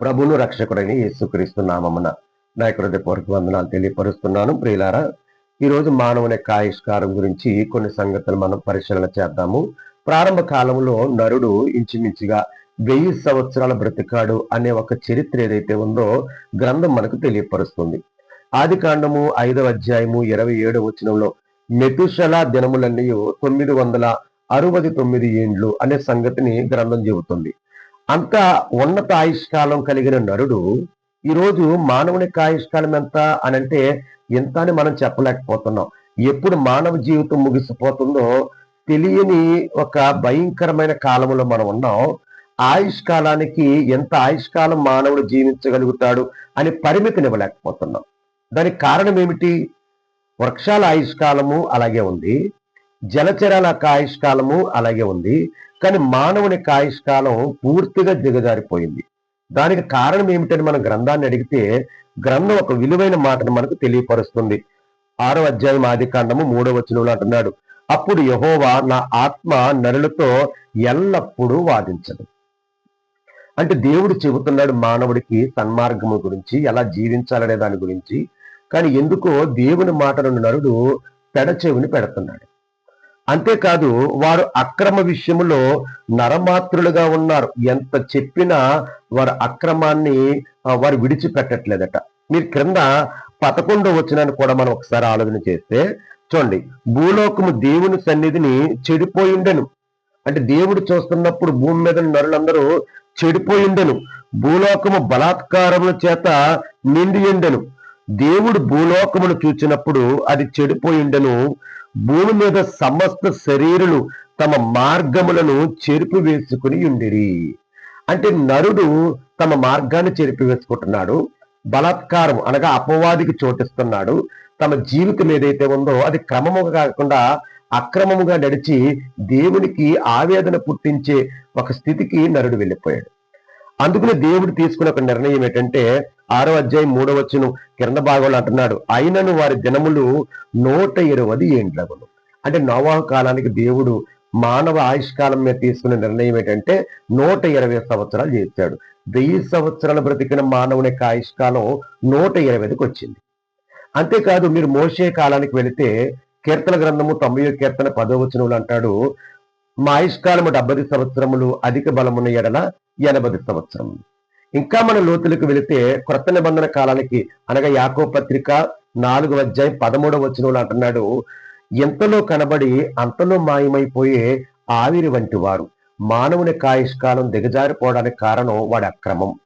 ప్రభును రక్షకుడైన యేసుక్రీస్తు నామమున నా యొక్క హృదయపూర్వక వందనాలు తెలియపరుస్తున్నాను. ప్రియులారా ఈరోజు మానవుని యొక్క గురించి కొన్ని సంగతులు మనం పరిశీలన చేద్దాము. ప్రారంభ కాలంలో నరుడు ఇంచుమించుగా వెయ్యి సంవత్సరాల బ్రతికాడు అనే ఒక చరిత్ర ఏదైతే ఉందో గ్రంథం మనకు తెలియపరుస్తుంది. ఆది కాండము ఐదవ అధ్యాయము ఇరవై ఏడవ వచనంలో మెతుషల దినములన్నీ తొమ్మిది వందల అరవై తొమ్మిది ఏండ్లు అనే సంగతిని గ్రంథం చెబుతుంది. అంత ఉన్నత ఆయుష్కాలం కలిగిన నరుడు ఈరోజు మానవుని ఆయుష్కాలం ఎంత అని అంటే ఎంత అని మనం చెప్పలేకపోతున్నాం. ఎప్పుడు మానవ జీవితం ముగిసిపోతుందో తెలియని ఒక భయంకరమైన కాలంలో మనం ఉన్నాం. ఆయుష్కాలానికి ఎంత ఆయుష్కాలం మానవుడు జీవించగలుగుతాడు అని పరిమితినివ్వలేకపోతున్నాం. దానికి కారణం ఏమిటి? వృక్షాల ఆయుష్కాలము అలాగే ఉంది. జలచరాల యొక్క అలాగే ఉంది. కానీ మానవుని యొక్క పూర్తిగా దిగజారిపోయింది. దానికి కారణం ఏమిటని మన గ్రంథాన్ని అడిగితే గ్రంథం ఒక విలువైన మాటను మనకు తెలియపరుస్తుంది. ఆరో అధ్యాయం ఆది కాండము మూడో వచనంలో అంటున్నాడు అప్పుడు యహోవా నా ఆత్మ నరులతో ఎల్లప్పుడూ వాదించదు. అంటే దేవుడు చెబుతున్నాడు మానవుడికి సన్మార్గము గురించి ఎలా జీవించాలనే దాని గురించి. కానీ ఎందుకో దేవుని మాటలను నరుడు పెడచెవిని పెడుతున్నాడు. అంతేకాదు వారు అక్రమ విషయంలో నరమాత్రులుగా ఉన్నారు. ఎంత చెప్పినా వారు అక్రమాన్ని వారు విడిచిపెట్టట్లేదట. మీరు క్రింద పదకొండో వచ్చినాన్ని కూడా మనం ఒకసారి ఆలోచన చేస్తే చూడండి. భూలోకము దేవుని సన్నిధిని చెడిపోయిండెను. అంటే దేవుడు చూస్తున్నప్పుడు భూమి మీద నరులందరూ చెడిపోయిండెను. భూలోకము బలాత్కారముల చేత నిండియుండెను. దేవుడు భూలోకమును చూచినప్పుడు అది చెడిపోయిండెను. భూమి మీద సమస్త శరీరులు తమ మార్గములను చెరిపి వేసుకుని ఉండిరి. అంటే నరుడు తమ మార్గాన్ని చెరిపి వేసుకుంటున్నాడు బలాత్కారం అనగా అపవాదికి చోటిస్తున్నాడు. తమ జీవితం ఏదైతే ఉందో అది క్రమముగా కాకుండా అక్రమముగా నడిచి దేవునికి ఆవేదన పుట్టించే ఒక స్థితికి నరుడు వెళ్ళిపోయాడు. అందుకనే దేవుడు తీసుకున్న ఒక నిర్ణయం ఏంటంటే ఆరో అధ్యాయం మూడో వచ్చిన కింద భాగంలో అంటున్నాడు అయినను వారి దినములు నూట ఇరవది ఏండ్లగును. అంటే నవాహ కాలానికి దేవుడు మానవ ఆయుష్కాలం మీద తీసుకున్న నిర్ణయం ఏంటంటే నూట ఇరవై సంవత్సరాలు చేశాడు వెయ్యి సంవత్సరాలు బ్రతికిన మానవుని యొక్క ఆయుష్కాలం నూట ఇరవైకి వచ్చింది. అంతేకాదు మీరు మోసే కాలానికి వెళితే కీర్తన గ్రంథము తొంభై కీర్తన పదో వచనములు అంటాడు మా ఆయుష్కాలము డెబ్బై సంవత్సరములు అధిక బలమున్న ఎడల ఎనభై సంవత్సరం ఇంకా మన లోతులకు వెళితే క్రొత్త నిబంధన కాలానికి అనగా యాకో పత్రిక నాలుగు అధ్యాయం పదమూడవ వచనంలో అంటున్నాడు ఎంతలో కనబడి అంతలో మాయమైపోయే ఆవిరి వంటి వారు. మానవుని కాయుష్కాలం దిగజారిపోవడానికి కారణం వాడి అక్రమం.